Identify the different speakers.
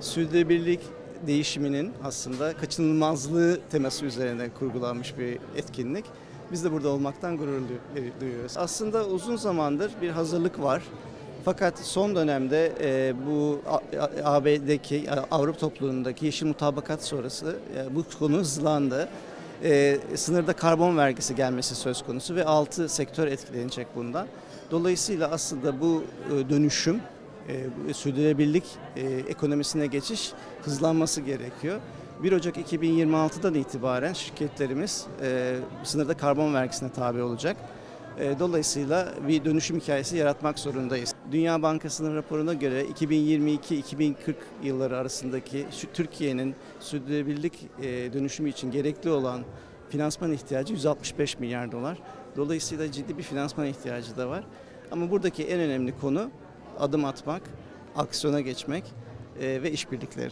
Speaker 1: Sürdürülebilirlik değişiminin aslında kaçınılmazlığı teması üzerine kurgulanmış bir etkinlik. Biz de burada olmaktan gurur duy- duyuyoruz. Aslında uzun zamandır bir hazırlık var. Fakat son dönemde e, bu AB'deki Avrupa topluluğundaki yeşil mutabakat sonrası e, bu konu hızlandı. E, sınırda karbon vergisi gelmesi söz konusu ve 6 sektör etkilenecek bundan. Dolayısıyla aslında bu e, dönüşüm e, sürdürülebilirlik e, ekonomisine geçiş hızlanması gerekiyor. 1 Ocak 2026'dan itibaren şirketlerimiz e, sınırda karbon vergisine tabi olacak. E, dolayısıyla bir dönüşüm hikayesi yaratmak zorundayız. Dünya Bankası'nın raporuna göre 2022-2040 yılları arasındaki Türkiye'nin sürdürülebilirlik e, dönüşümü için gerekli olan finansman ihtiyacı 165 milyar dolar. Dolayısıyla ciddi bir finansman ihtiyacı da var. Ama buradaki en önemli konu adım atmak, aksiyona geçmek e, ve işbirlikleri.